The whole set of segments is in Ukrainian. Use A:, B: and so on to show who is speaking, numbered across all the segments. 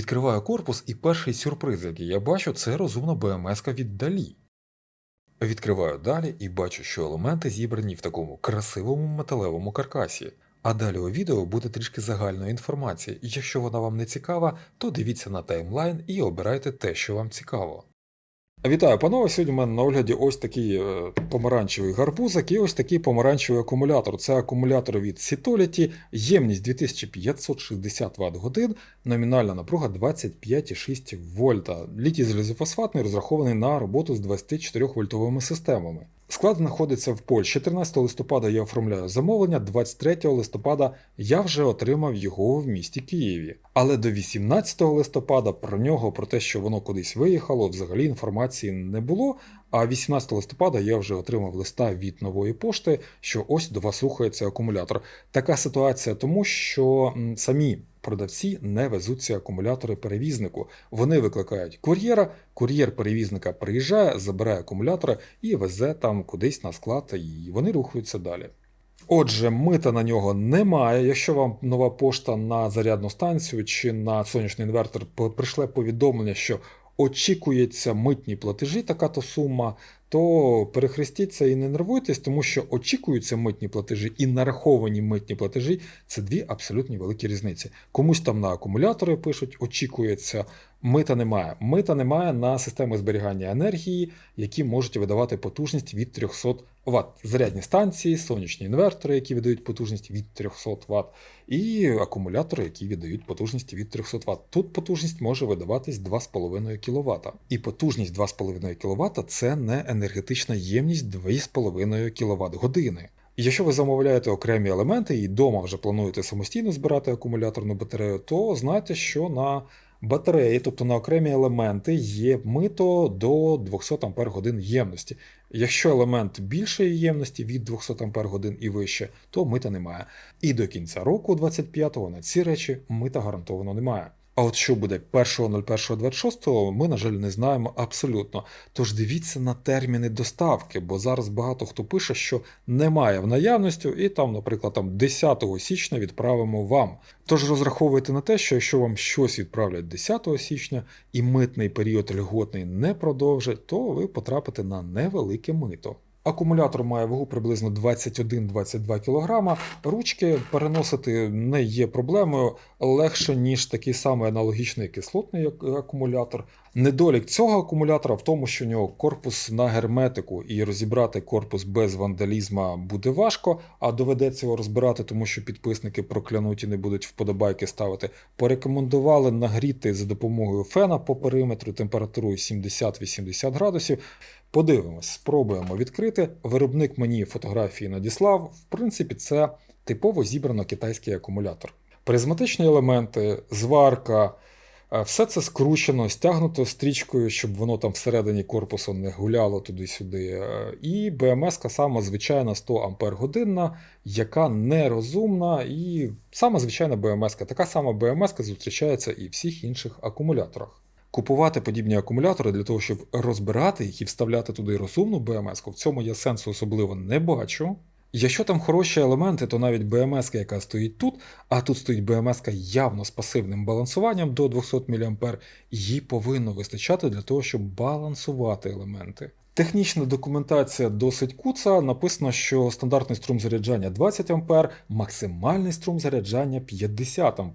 A: Відкриваю корпус і перший сюрприз, який я бачу, це розумна БМС від. Відкриваю далі і бачу, що елементи зібрані в такому красивому металевому каркасі. А далі у відео буде трішки загальної інформації, і якщо вона вам не цікава, то дивіться на таймлайн і обирайте те, що вам цікаво. Вітаю, панове! Сьогодні у мене на огляді ось такий е, помаранчевий гарбузик і ось такий помаранчевий акумулятор. Це акумулятор від Citolity, ємність 2560 Вт годин, номінальна напруга 25,6 вольта. Літій залізофосфатний розрахований на роботу з 24 вольтовими системами. Склад знаходиться в Польщі. 14 листопада я оформляю замовлення, 23 листопада я вже отримав його в місті Києві. Але до 18 листопада про нього, про те, що воно кудись виїхало, взагалі інформації не було. А 18 листопада я вже отримав листа від нової пошти, що ось до вас рухається акумулятор. Така ситуація, тому що самі продавці не везуть ці акумулятори перевізнику. Вони викликають кур'єра, кур'єр перевізника приїжджає, забирає акумулятори і везе там кудись на склад, і вони рухаються далі. Отже, мита на нього немає. Якщо вам нова пошта на зарядну станцію чи на сонячний інвертор прийшле повідомлення, що очікується митні платежі, така то сума, то перехрестіться і не нервуйтесь, тому що очікуються митні платежі і нараховані митні платежі це дві абсолютно великі різниці. Комусь там на акумулятори пишуть, очікується. Мита немає. Мита немає на системи зберігання енергії, які можуть видавати потужність від 300 Вт. Зарядні станції, сонячні інвертори, які видають потужність від 300 Вт, і акумулятори, які видають потужність від 300 Вт. Тут потужність може видаватись 2,5 кВт. І потужність 2,5 кВт це не енергетична ємність 2,5 кВт години. Якщо ви замовляєте окремі елементи і вдома вже плануєте самостійно збирати акумуляторну батарею, то знайте, що на батареї, тобто на окремі елементи, є мито до 200 годин ємності. Якщо елемент більшої ємності від 200 годин і вище, то мита немає. І до кінця року 25-го на ці речі мита гарантовано немає. А от що буде 1.01.26, ми, на жаль, не знаємо абсолютно. Тож дивіться на терміни доставки, бо зараз багато хто пише, що немає в наявності, і там, наприклад, там 10 січня відправимо вам. Тож розраховуйте на те, що якщо вам щось відправлять 10 січня і митний період льготний не продовжить, то ви потрапите на невелике мито. Акумулятор має вагу приблизно 21-22 кг. Ручки переносити не є проблемою легше, ніж такий самий аналогічний кислотний акумулятор. Недолік цього акумулятора в тому, що у нього корпус на герметику, і розібрати корпус без вандалізма буде важко, а доведеться його розбирати, тому що підписники проклянуть і не будуть вподобайки ставити. Порекомендували нагріти за допомогою фена по периметру температурою 70-80 градусів. Подивимось, спробуємо відкрити. Виробник мені фотографії надіслав. В принципі, це типово зібрано китайський акумулятор. Призматичні елементи, зварка, е, все це скручено, стягнуто стрічкою, щоб воно там всередині корпусу не гуляло туди-сюди. Е, І БМС сама звичайна 100 Ампер годинна, яка нерозумна, і сама звичайна БМС. Така сама БМС зустрічається і в всіх інших акумуляторах. Купувати подібні акумулятори для того, щоб розбирати їх і вставляти туди розумну БМС, в цьому я сенсу особливо не бачу. Якщо там хороші елементи, то навіть БМС, яка стоїть тут, а тут стоїть БМС явно з пасивним балансуванням до 200 мА, їй повинно вистачати для того, щоб балансувати елементи. Технічна документація досить куца. Написано, що стандартний струм заряджання 20 А, максимальний струм заряджання 50 А.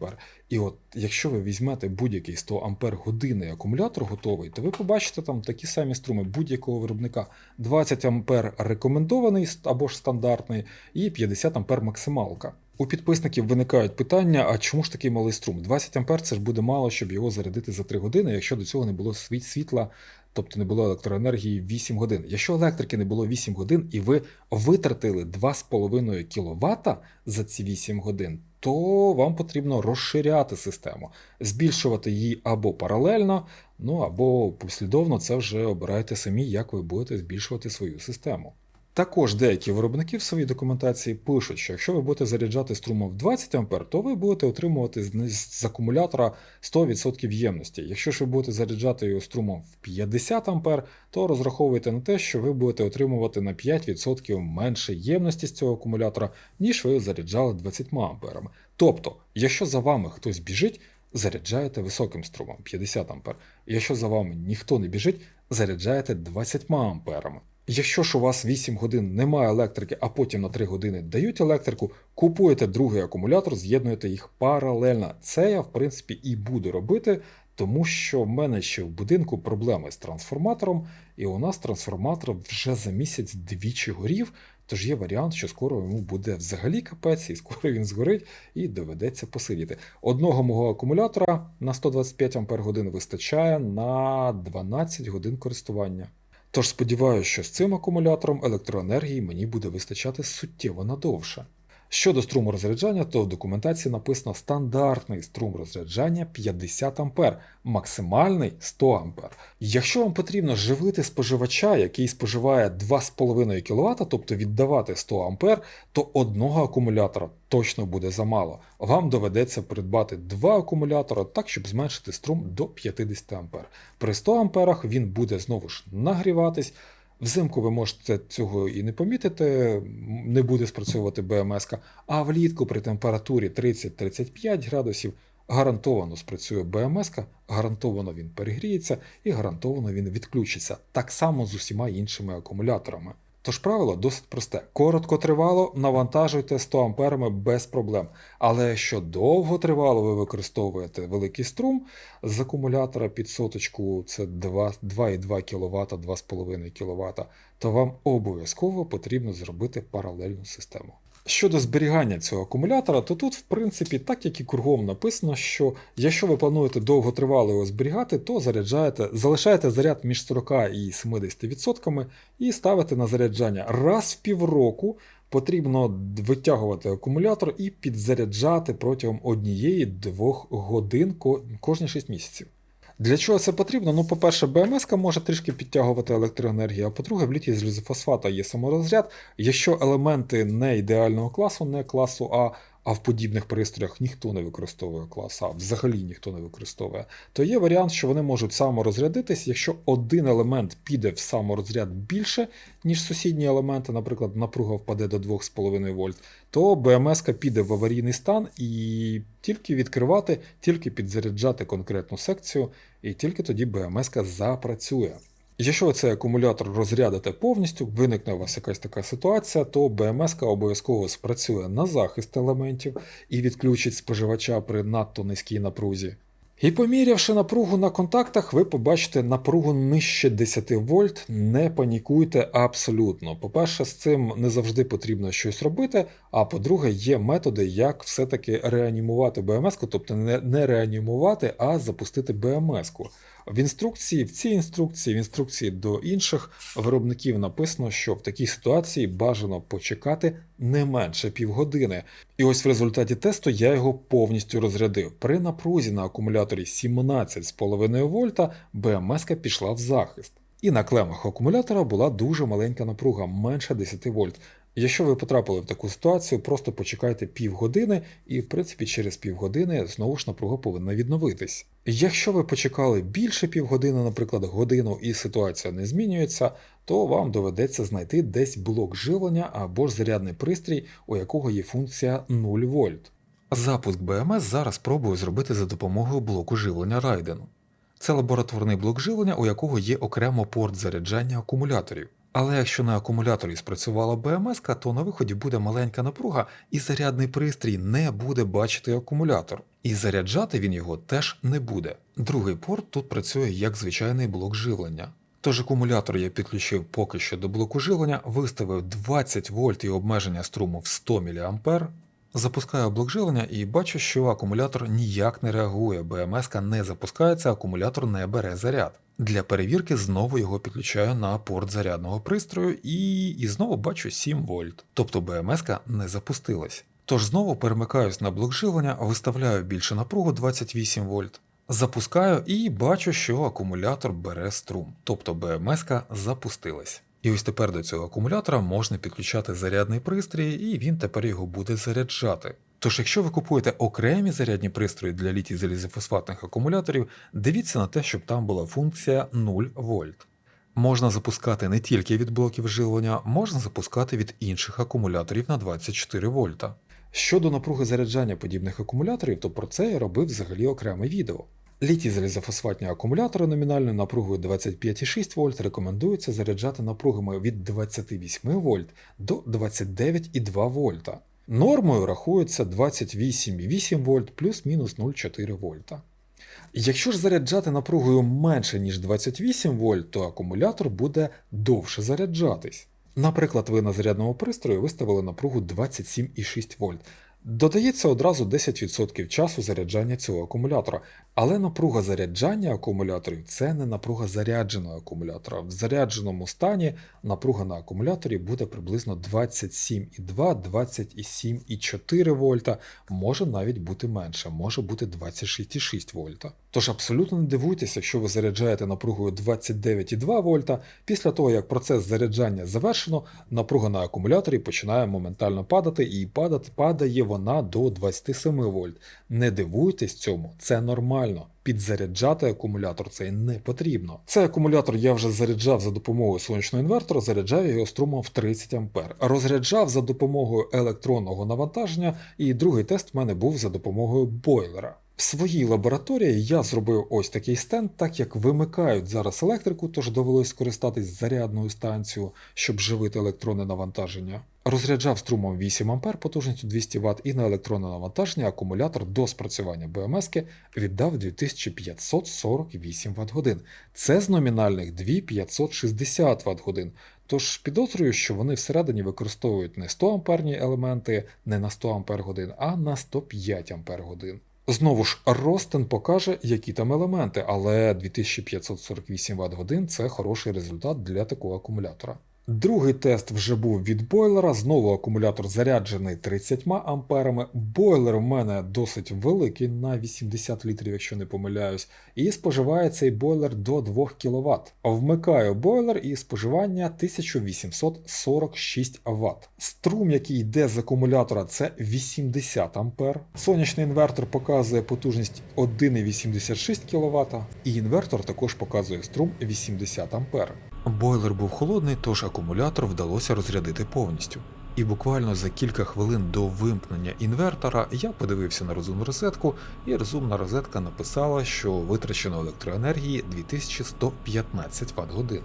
A: І от якщо ви візьмете будь-який 100 Ампер годинний акумулятор готовий, то ви побачите там такі самі струми будь-якого виробника. 20 Ампер рекомендований або ж стандартний, і 50 Ампер максималка. У підписників виникають питання: а чому ж такий малий струм? 20 Ампер це ж буде мало, щоб його зарядити за 3 години, якщо до цього не було світ- світла, тобто не було електроенергії 8 годин. Якщо електрики не було 8 годин і ви витратили 2,5 кВт за ці 8 годин, то вам потрібно розширяти систему, збільшувати її або паралельно, ну або послідовно це вже обирайте самі, як ви будете збільшувати свою систему. Також деякі виробники в своїй документації пишуть, що якщо ви будете заряджати струмом в 20 А, то ви будете отримувати з, акумулятора 100% ємності. Якщо ж ви будете заряджати його струмом в 50 А, то розраховуйте на те, що ви будете отримувати на 5% менше ємності з цього акумулятора, ніж ви заряджали 20 А. Тобто, якщо за вами хтось біжить, заряджаєте високим струмом 50 А. Якщо за вами ніхто не біжить, заряджаєте 20 амперами. Якщо ж у вас 8 годин немає електрики, а потім на 3 години дають електрику, купуєте другий акумулятор, з'єднуєте їх паралельно. Це я, в принципі, і буду робити, тому що в мене ще в будинку проблеми з трансформатором, і у нас трансформатор вже за місяць двічі горів. Тож є варіант, що скоро йому буде взагалі капець, і скоро він згорить і доведеться посидіти. Одного мого акумулятора на 125 Ах вистачає на 12 годин користування. Тож сподіваюся, що з цим акумулятором електроенергії мені буде вистачати суттєво надовше. Щодо струму розряджання, то в документації написано стандартний струм розряджання 50 А, максимальний 100 А. Якщо вам потрібно живити споживача, який споживає 2,5 кВт, тобто віддавати 100 А, то одного акумулятора точно буде замало. Вам доведеться придбати два акумулятора так, щоб зменшити струм до 50 А. При 100 А він буде знову ж нагріватись. Взимку ви можете цього і не помітити, не буде спрацьовувати БМС, а влітку при температурі 30-35 градусів гарантовано спрацює БМС, гарантовано він перегріється і гарантовано він відключиться. Так само з усіма іншими акумуляторами. Тож правило досить просте. Коротко тривало, навантажуйте 100 амперами без проблем. Але якщо довго тривало, ви використовуєте великий струм з акумулятора під соточку, це 2,2 кВт, 2,5 кВт, то вам обов'язково потрібно зробити паралельну систему. Щодо зберігання цього акумулятора, то тут, в принципі, так як і кругом написано, що якщо ви плануєте довготривало його зберігати, то заряджаєте, залишаєте заряд між 40 і 70% і ставите на заряджання раз в півроку. Потрібно витягувати акумулятор і підзаряджати протягом однієї-двох годин кожні 6 місяців. Для чого це потрібно? Ну, по-перше, БМС може трішки підтягувати електроенергію, а по-друге, в літі з лізофосфата є саморозряд. Якщо елементи не ідеального класу, не класу А, а в подібних пристроях ніхто не використовує клас А, взагалі ніхто не використовує, то є варіант, що вони можуть саморозрядитись, якщо один елемент піде в саморозряд більше, ніж сусідні елементи, наприклад, напруга впаде до 2,5 вольт, то БМС піде в аварійний стан і тільки відкривати, тільки підзаряджати конкретну секцію, і тільки тоді БМС запрацює. Якщо цей акумулятор розрядите повністю, виникне у вас якась така ситуація, то БМС обов'язково спрацює на захист елементів і відключить споживача при надто низькій напрузі. І помірявши напругу на контактах, ви побачите напругу нижче 10 вольт. Не панікуйте абсолютно. По-перше, з цим не завжди потрібно щось робити. А по-друге, є методи, як все-таки реанімувати БМС-ку, тобто не, реанімувати, а запустити БМС-ку. В інструкції, в цій інструкції, в інструкції до інших виробників написано, що в такій ситуації бажано почекати не менше півгодини. І ось в результаті тесту я його повністю розрядив. При напрузі на акумуляторі 17,5 вольта БМС пішла в захист. І на клемах акумулятора була дуже маленька напруга, менше 10 вольт. Якщо ви потрапили в таку ситуацію, просто почекайте півгодини, і, в принципі, через півгодини знову ж напруга повинна відновитись. Якщо ви почекали більше півгодини, наприклад, годину, і ситуація не змінюється, то вам доведеться знайти десь блок живлення або ж зарядний пристрій, у якого є функція 0 вольт. Запуск БМС зараз спробую зробити за допомогою блоку живлення Raiden. Це лабораторний блок живлення, у якого є окремо порт заряджання акумуляторів. Але якщо на акумуляторі спрацювала БМС, то на виході буде маленька напруга, і зарядний пристрій не буде бачити акумулятор. І заряджати він його теж не буде. Другий порт тут працює як звичайний блок живлення. Тож акумулятор я підключив поки що до блоку живлення, виставив 20 вольт і обмеження струму в 100 мА. Запускаю блок і бачу, що акумулятор ніяк не реагує, БМС не запускається, акумулятор не бере заряд. Для перевірки знову його підключаю на порт зарядного пристрою і і знову бачу 7 вольт, тобто БМС не запустилась. Тож знову перемикаюсь на блок живлення, виставляю більше напругу 28 вольт. Запускаю і бачу, що акумулятор бере струм, тобто БМС запустилась. І ось тепер до цього акумулятора можна підключати зарядний пристрій, і він тепер його буде заряджати. Тож, якщо ви купуєте окремі зарядні пристрої для літій залізофосфатних акумуляторів, дивіться на те, щоб там була функція 0 вольт. Можна запускати не тільки від блоків живлення, можна запускати від інших акумуляторів на 24 вольта. Щодо напруги заряджання подібних акумуляторів, то про це я робив взагалі окреме відео. Літій залізофосфатні акумулятори номінальною напругою 25,6 вольт рекомендується заряджати напругами від 28 вольт до 29,2 вольта. Нормою рахується 28,8 вольт плюс-мінус 0,4 вольта. Якщо ж заряджати напругою менше, ніж 28 вольт, то акумулятор буде довше заряджатись. Наприклад, ви на зарядному пристрої виставили напругу 27,6 вольт. Додається одразу 10% часу заряджання цього акумулятора, але напруга заряджання акумуляторів це не напруга зарядженого акумулятора. В зарядженому стані напруга на акумуляторі буде приблизно 27,2-27,4 вольта, може навіть бути менше, може бути 26,6 вольта. Тож абсолютно не дивуйтеся, якщо ви заряджаєте напругою 29,2 вольта, після того як процес заряджання завершено, напруга на акумуляторі починає моментально падати і падати падає вона до 27 вольт. Не дивуйтесь цьому, це нормально. Підзаряджати акумулятор цей не потрібно. Цей акумулятор я вже заряджав за допомогою сонячного інвертора, заряджав його струмом в 30 А. Розряджав за допомогою електронного навантаження, і другий тест в мене був за допомогою бойлера. В своїй лабораторії я зробив ось такий стенд, так як вимикають зараз електрику, тож довелось скористатись зарядною станцією, щоб живити електронне навантаження. Розряджав струмом 8 А потужністю 200 Вт і на електронне навантаження акумулятор до спрацювання БМС віддав 2548 Вт годин. Це з номінальних 2560 Вт годин. Тож підозрюю, що вони всередині використовують не 100 амперні елементи, не на 100 Ампер годин, а на 105 Ампер годин. Знову ж, Ростен покаже, які там елементи, але 2548 Вт годин це хороший результат для такого акумулятора. Другий тест вже був від бойлера. Знову акумулятор заряджений 30 амперами. Бойлер у мене досить великий на 80 літрів, якщо не помиляюсь, і споживає цей бойлер до 2 кВт. Вмикаю бойлер і споживання 1846 Вт. Струм, який йде з акумулятора, це 80 ампер. Сонячний інвертор показує потужність 1,86 кВт, і інвертор також показує струм 80 ампер. Бойлер був холодний, тож акумулятор вдалося розрядити повністю. І буквально за кілька хвилин до вимкнення інвертора я подивився на розумну розетку, і розумна розетка написала, що витрачено електроенергії 2115 Вт годин.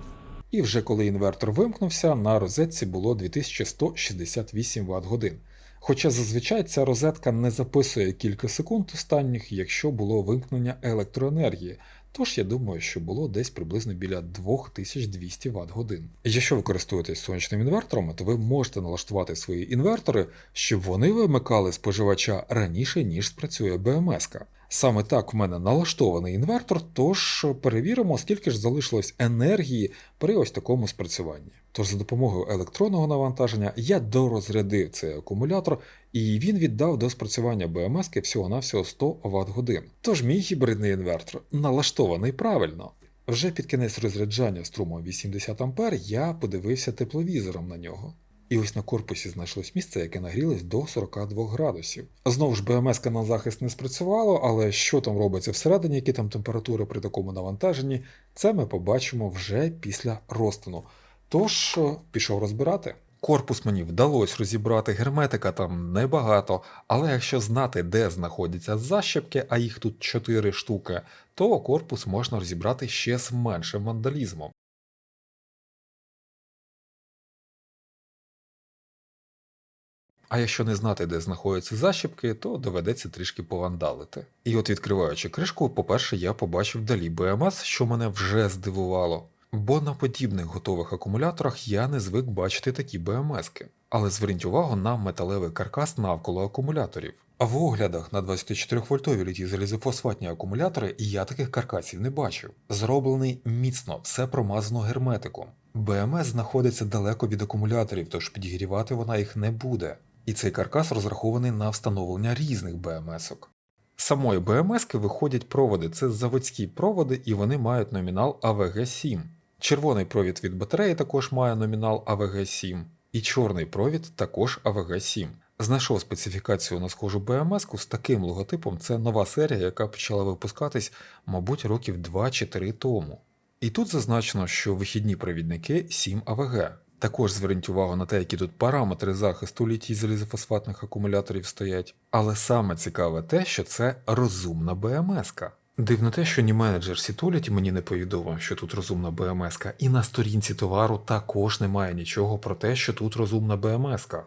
A: І вже коли інвертор вимкнувся, на розетці було 2168 Вт годин. Хоча зазвичай ця розетка не записує кілька секунд останніх, якщо було вимкнення електроенергії, Тож я думаю, що було десь приблизно біля 2200 Вт годин. Якщо ви користуєтесь сонячним інвертором, то ви можете налаштувати свої інвертори, щоб вони вимикали споживача раніше, ніж спрацює БМС. Саме так в мене налаштований інвертор, тож перевіримо, скільки ж залишилось енергії при ось такому спрацюванні. Тож за допомогою електронного навантаження я дорозрядив цей акумулятор, і він віддав до спрацювання БМС всього-навсього 100 Вт годин. Тож мій гібридний інвертор налаштований правильно. Вже під кінець розряджання струмом 80 А я подивився тепловізором на нього. І ось на корпусі знайшлось місце, яке нагрілось до 42 градусів. Знову ж БМС на захист не спрацювало, але що там робиться всередині, які там температури при такому навантаженні, це ми побачимо вже після розтину. Тож пішов розбирати. Корпус мені вдалося розібрати, герметика там небагато, але якщо знати, де знаходяться защепки, а їх тут 4 штуки, то корпус можна розібрати ще з меншим вандалізмом. А якщо не знати, де знаходяться защіпки, то доведеться трішки повандалити. І от відкриваючи кришку, по-перше, я побачив далі БМС, що мене вже здивувало. Бо на подібних готових акумуляторах я не звик бачити такі БМСки. Але зверніть увагу на металевий каркас навколо акумуляторів. А в оглядах на 24 вольтові літі залізофосфатні акумулятори я таких каркасів не бачив. Зроблений міцно, все промазано герметиком. БМС знаходиться далеко від акумуляторів, тож підігрівати вона їх не буде. І цей каркас розрахований на встановлення різних БМСок. Самої БМСки виходять проводи, це заводські проводи, і вони мають номінал AVG7. Червоний провід від батареї також має номінал AVG7, і чорний провід також AVG7. Знайшов специфікацію на схожу БМС з таким логотипом. Це нова серія, яка почала випускатись, мабуть, років 2 чи 3 тому. І тут зазначено, що вихідні провідники 7 АВГ. Також зверніть увагу на те, які тут параметри захисту літій залізофосфатних акумуляторів стоять. Але саме цікаве те, що це розумна БМС-ка. Дивно те, що ні менеджер Сітоліті мені не повідомив, що тут розумна БМС-ка, і на сторінці товару також немає нічого про те, що тут розумна БМС-ка.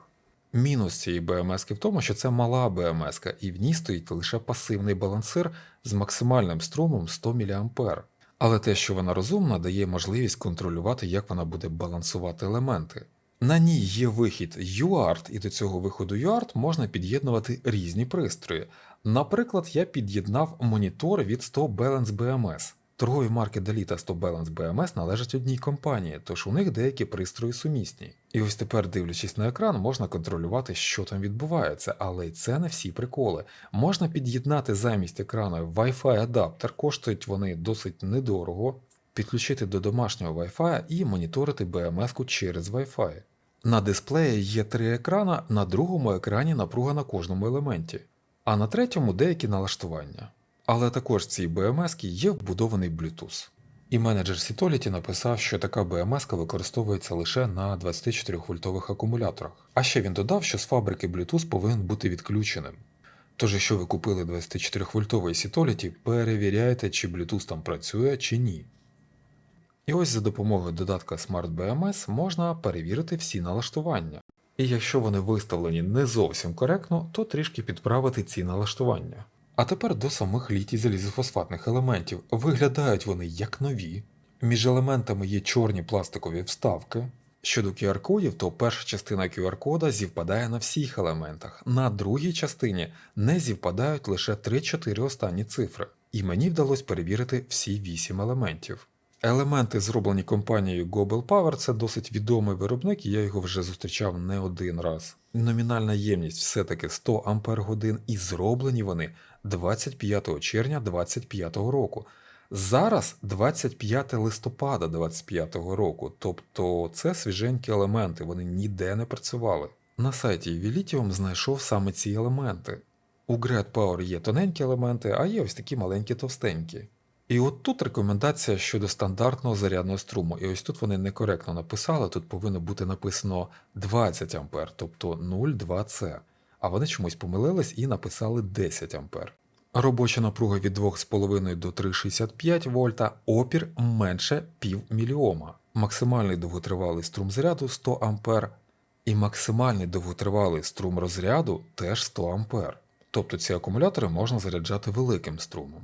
A: Мінус цієї БМС-ки в тому, що це мала БМС-ка, і в ній стоїть лише пасивний балансир з максимальним струмом 100 мА. Але те, що вона розумна, дає можливість контролювати, як вона буде балансувати елементи. На ній є вихід UART, і до цього виходу UART можна під'єднувати різні пристрої. Наприклад, я під'єднав монітор від 100 Balance BMS. Торгові марки Dali та 100 Balance BMS належать одній компанії, тож у них деякі пристрої сумісні. І ось тепер, дивлячись на екран, можна контролювати, що там відбувається, але це не всі приколи. Можна під'єднати замість екрану Wi-Fi адаптер, коштують вони досить недорого, підключити до домашнього Wi-Fi і моніторити BMS-ку через Wi-Fi. На дисплеї є три екрана, на другому екрані напруга на кожному елементі, а на третьому деякі налаштування. Але також в цій BMS є вбудований Bluetooth. І менеджер Sitolity написав, що така BMS використовується лише на 24 вольтових акумуляторах. А ще він додав, що з фабрики Bluetooth повинен бути відключеним. Тож, якщо ви купили 24 вольтовий Sitolity, перевіряйте, чи Bluetooth там працює чи ні. І ось за допомогою додатка Smart BMS можна перевірити всі налаштування. І якщо вони виставлені не зовсім коректно, то трішки підправити ці налаштування. А тепер до самих літій залізофосфатних елементів. Виглядають вони як нові. Між елементами є чорні пластикові вставки. Щодо QR-кодів, то перша частина QR-кода зівпадає на всіх елементах, на другій частині не зівпадають лише 3-4 останні цифри, і мені вдалося перевірити всі 8 елементів. Елементи, зроблені компанією Global Power, це досить відомий виробник, і я його вже зустрічав не один раз. Номінальна ємність все-таки 100 Ампер годин, і зроблені вони 25 червня 2025 року. Зараз 25 листопада 2025 року, тобто це свіженькі елементи, вони ніде не працювали. На сайті Vilidium знайшов саме ці елементи. У Great Power є тоненькі елементи, а є ось такі маленькі товстенькі. І от тут рекомендація щодо стандартного зарядного струму. І ось тут вони некоректно написали, тут повинно бути написано 20 А, тобто 0,2С. А вони чомусь помилились і написали 10 А. Робоча напруга від 2,5 до 3,65 вольта, опір менше пів міліома. Максимальний довготривалий струм заряду 100 А, і максимальний довготривалий струм розряду теж 100 А. Тобто ці акумулятори можна заряджати великим струмом.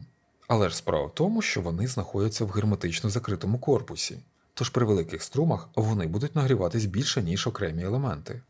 A: Але ж справа в тому, що вони знаходяться в герметично закритому корпусі, тож при великих струмах вони будуть нагріватись більше, ніж окремі елементи.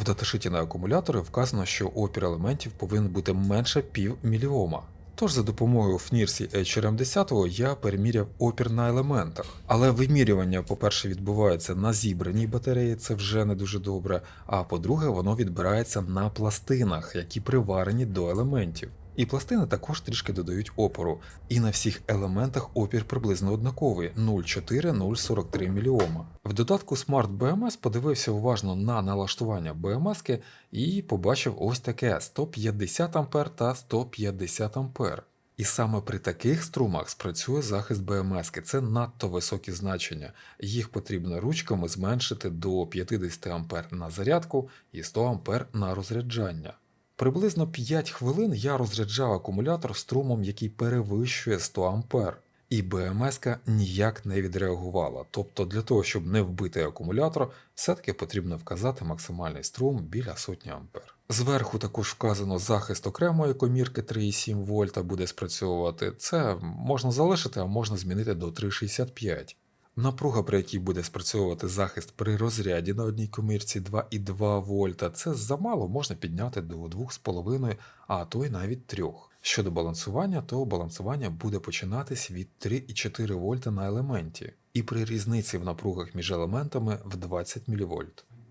A: В даташиті на акумулятори вказано, що опір елементів повинен бути менше пів міліома. Тож за допомогою фнірсі HRM10 я переміряв опір на елементах. Але вимірювання, по-перше, відбувається на зібраній батареї, це вже не дуже добре. А по-друге, воно відбирається на пластинах, які приварені до елементів. І пластини також трішки додають опору, і на всіх елементах опір приблизно однаковий 0,4-0,43 мільйома. В додатку Smart BMS подивився уважно на налаштування BMS і побачив ось таке 150 А та 150 А. І саме при таких струмах спрацює захист BMS, це надто високі значення. Їх потрібно ручками зменшити до 50 А на зарядку і 100 А на розряджання. Приблизно 5 хвилин я розряджав акумулятор струмом, який перевищує 100 А, і БМС ніяк не відреагувала. Тобто для того, щоб не вбити акумулятор, все-таки потрібно вказати максимальний струм біля сотні ампер. Зверху також вказано захист окремої комірки 3,7 вольта буде спрацьовувати. Це можна залишити, а можна змінити до 3,65. Напруга, при якій буде спрацьовувати захист при розряді на одній комірці 2,2 вольта, це замало можна підняти до 2,5, а то й навіть 3. Щодо балансування, то балансування буде починатись від 3,4 вольта на елементі, і при різниці в напругах між елементами в 20 мВ.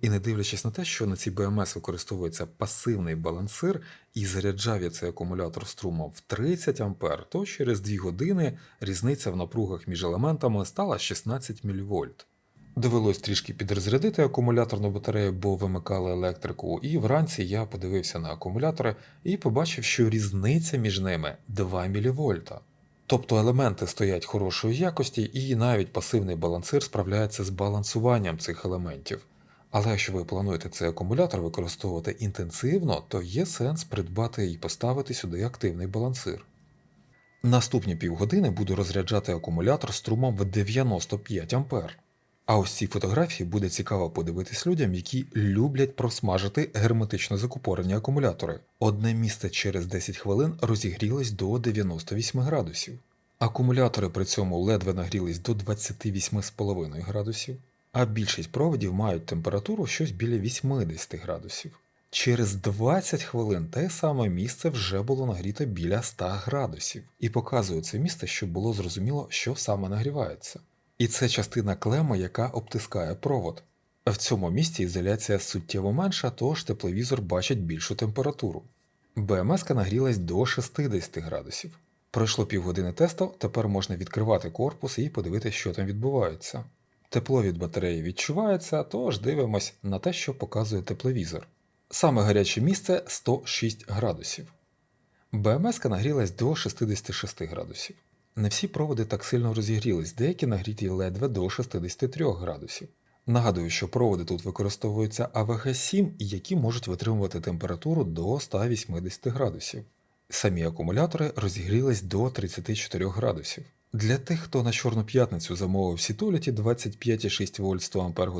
A: І не дивлячись на те, що на цій БМС використовується пасивний балансир і заряджав я цей акумулятор струмом в 30 А, то через 2 години різниця в напругах між елементами стала 16 мВ. Довелось трішки підрозрядити акумуляторну батарею, бо вимикали електрику, і вранці я подивився на акумулятори і побачив, що різниця між ними 2 мВ. Тобто елементи стоять хорошої якості, і навіть пасивний балансир справляється з балансуванням цих елементів. Але якщо ви плануєте цей акумулятор використовувати інтенсивно, то є сенс придбати і поставити сюди активний балансир. Наступні півгодини буду розряджати акумулятор струмом в 95 А. А ось ці фотографії буде цікаво подивитись людям, які люблять просмажити герметично закупорені акумулятори. Одне місце через 10 хвилин розігрілось до 98 градусів. Акумулятори при цьому ледве нагрілись до 28,5 градусів, а більшість проводів мають температуру щось біля 80 градусів. Через 20 хвилин те саме місце вже було нагріто біля 100 градусів, і показую це місце, щоб було зрозуміло, що саме нагрівається. І це частина клеми, яка обтискає провод. В цьому місці ізоляція суттєво менша, тож тепловізор бачить більшу температуру. БМС нагрілась до 60 градусів. Пройшло півгодини тесту, тепер можна відкривати корпус і подивитися, що там відбувається. Тепло від батареї відчувається, тож дивимось на те, що показує тепловізор. Саме гаряче місце 106 градусів. БМС нагрілась до 66 градусів. Не всі проводи так сильно розігрілись, деякі нагріті ледве до 63 градусів. Нагадую, що проводи тут використовуються АВГ-7, які можуть витримувати температуру до 180 градусів. Самі акумулятори розігрілись до 34 градусів. Для тих, хто на Чорну п'ятницю замовив Сітоліті 25,6 вольт 100 Ампер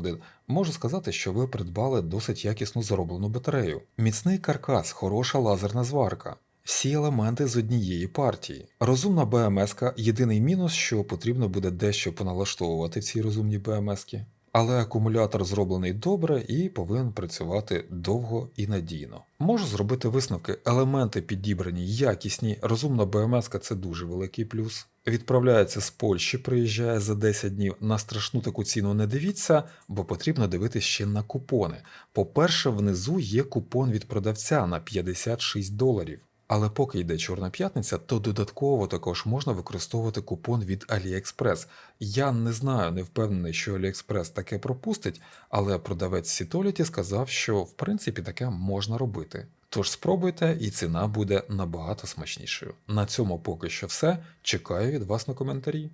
A: можу сказати, що ви придбали досить якісно зроблену батарею. Міцний каркас, хороша лазерна зварка. Всі елементи з однієї партії. Розумна БМС єдиний мінус, що потрібно буде дещо поналаштовувати в цій розумній БМС. Але акумулятор зроблений добре і повинен працювати довго і надійно. Можу зробити висновки, елементи підібрані, якісні, розумна БМС це дуже великий плюс. Відправляється з Польщі, приїжджає за 10 днів. На страшну таку ціну не дивіться, бо потрібно дивитися ще на купони. По-перше, внизу є купон від продавця на 56 доларів. Але поки йде Чорна п'ятниця, то додатково також можна використовувати купон від AliExpress. Я не знаю, не впевнений, що AliExpress таке пропустить, але продавець Сітоліті сказав, що в принципі таке можна робити. Тож спробуйте, і ціна буде набагато смачнішою. На цьому поки що все. Чекаю від вас на коментарі.